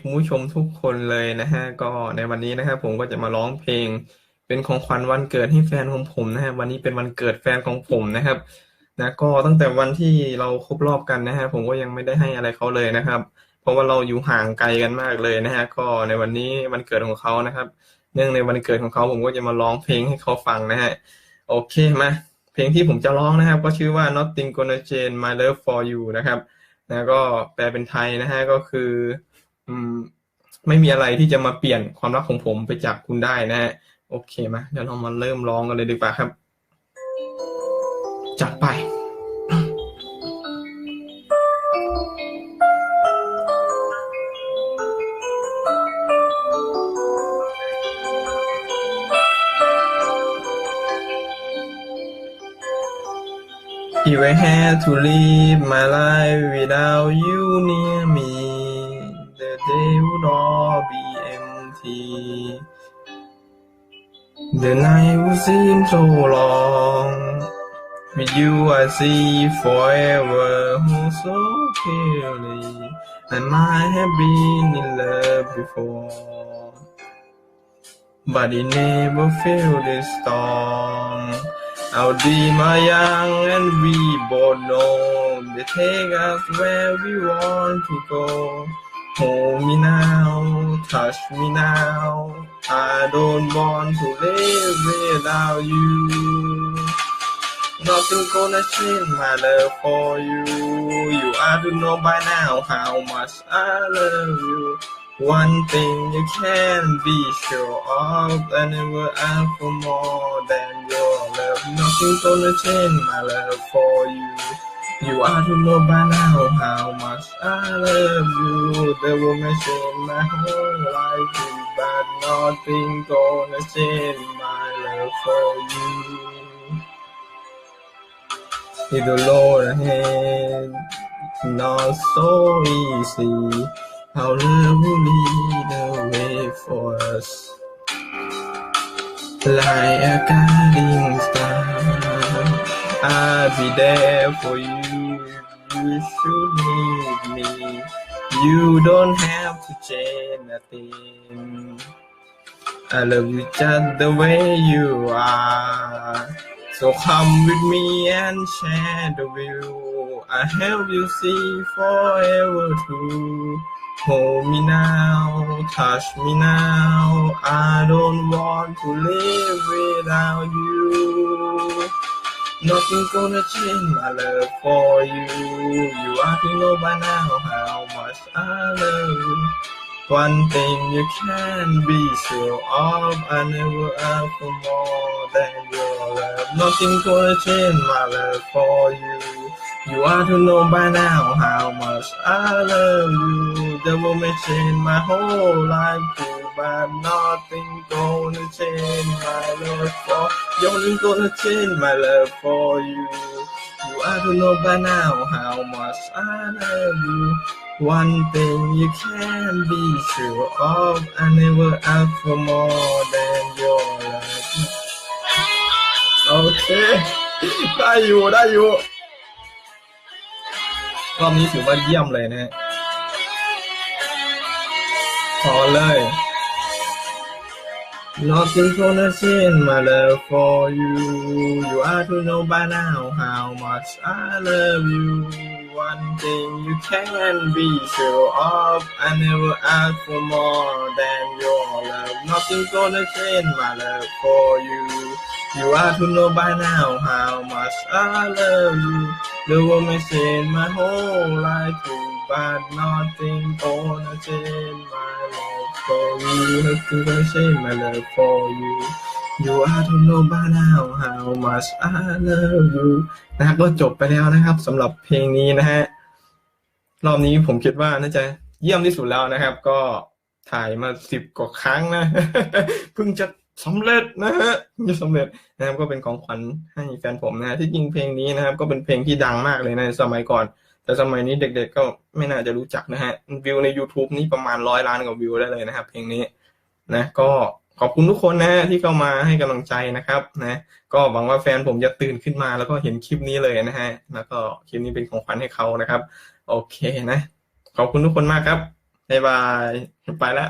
คุณผู้ชมทุกคนเลยนะฮะ ก็ในวันนี้นะครับผมก็จะมาร้องเพลง เป็นของขวัญวันเกิดให้แฟนของผมนะฮะวันนี้เป็นวันเกิดแฟนของผมนะครับ นะก็ตั้งแต่วันที่เราครบรอบกันนะฮะผมก็ยังไม่ได้ให้อะไรเขาเลยนะครับ เพราะว่าเราอยู่ห่างไกลกันมากเลยนะฮะก็ในวันนี้วันเกิดของเขานะครับ เนื่องในวันเกิดของเขาผมก็จะมาร้องเพลงให้เขาฟังนะฮะโอเคมาเพลงที่ผมจะร้องนะครับ ก็ชื่อว่า Nothing Gonna Change My Love for You นะครับนะก็แปลเป็นไทยนะฮะก็คือ อืม ไม่มีอะไรที่จะมาเปลี่ยนความรักของผมไปจากคุณได้นะฮะ โอเคไหมเดี๋ยวเรามาเริ่มร้องกันเลยดีกว่าครับ จัดไป If I had to live my life without you near me all be empty. The night would seem so long. With you I see forever oh, so clearly. I might have been in love before, but it never felt this strong. Our dream are young and we both know they take us where we want to go. Hold me now, touch me now. I don't want to live without you. Nothing gonna change my love for you. You ought to know by now how much I love you. One thing you can be sure of, I never ask for more than your love. Nothing gonna change my love for you. You ought to know by now how much I love you. The woman changed my whole life, but nothing gonna change my love for you. If the Lord ahead, not so easy. Our love will lead the way for us. Like a guiding star, I'll be there for you. You should need me. You don't have to change a thing. I love you just the way you are. So come with me and share the view. I help you see forever too. Hold me now, touch me now. I don't want to live without you. Nothing gonna change my love for you. You to know by now how much I love you. One thing you can be sure of, I never ask for more than your love. Nothing gonna change my love for you. You ought to know by now how much I love you. The woman changed my whole life too, but nothing gonna change my love for you. Nothing gonna change my love for you. You ought know by now how much I love you. One thing you can be sure of, I never ask for more than your love. โอเค ได้อยู่ ได้อยู่ รอบนี้ถือว่าเยี่ยมเลยนะฮะพอเลย Gonna change my love for you. You ought to know by now how much I love you. One thing you can be sure of, I never ask for more than your love. Nothing gonna change my love for you. You ought to know by now how much I love you. The woman changed my whole life too, but nothing gonna change my love for you. Nothing gonna change my love for you. You ought to know by now how much I love you นะฮะก็จบไปแล้วนะครับสำหรับเพลงนี้นะฮะรอบนี้ผมคิดว่าน่าจะเยี่ยมที่สุดแล้วนะครับ ก็ถ่ายมาสิบกว่าครั้งนะเพิ่งจะสำเร็จนะฮะเพิ่งจะสำเร็จนะครับก็เป็นของขวัญให้แฟนผมนะฮะที่จริงเพลงนี้นะครับ ก็เป็นเพลงที่ดังมากเลยในสมัยก่อน แต่สมัยนี้เด็กๆก็ไม่น่าจะรู้จักนะฮะ วิวใน YouTube นี่ประมาณร้อยล้านกว่าวิวได้เลยนะครับ เพลงนี้นะก็ขอบคุณทุกคนนะฮะที่เข้ามาให้กำลังใจนะครับนะก็หวังว่าแฟนผมจะตื่นขึ้นมาแล้วก็เห็นคลิปนี้เลยนะฮะแล้วก็คลิปนี้เป็นของขวัญให้เขานะครับ โอเคนะ ขอบคุณทุกคนมากครับบ๊ายบายไปแล้ว